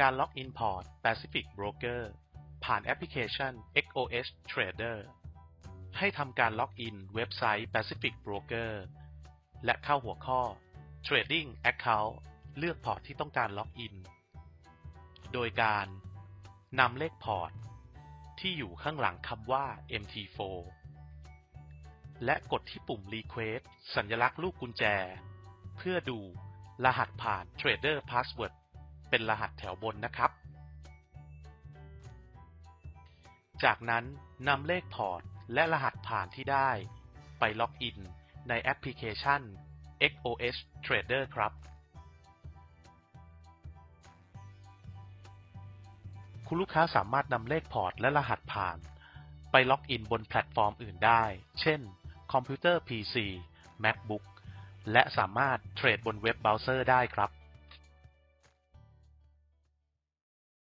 การล็อกอินพอร์ต Pacific Broker ผ่านแอปพลิเคชัน XOS Trader ให้ทำการล็อกอินเว็บไซต์ Pacific Broker และเข้าหัวข้อ Trading Account เลือกพอร์ตที่ต้องการล็อกอิน โดยการนำเลขพอร์ต ที่อยู่ข้างหลังคำว่า MT4 และกดที่ปุ่ม Request สัญลักษณ์ลูกกุญแจ เพื่อดูรหัสผ่าน Trader Password เป็นรหัสแถวบนนะครับ จากนั้นนำเลขพอร์ตและรหัสผ่านที่ได้ ไปล็อกอินในแอปพลิเคชัน XOS Trader ครับ คุณลูกค้าสามารถนำเลขพอร์ตและรหัสผ่าน ไปล็อกอินบนแพลตฟอร์มอื่นได้ เช่น คอมพิวเตอร์ PC MacBook และสามารถเทรดบนเว็บเบราว์เซอร์ได้ครับ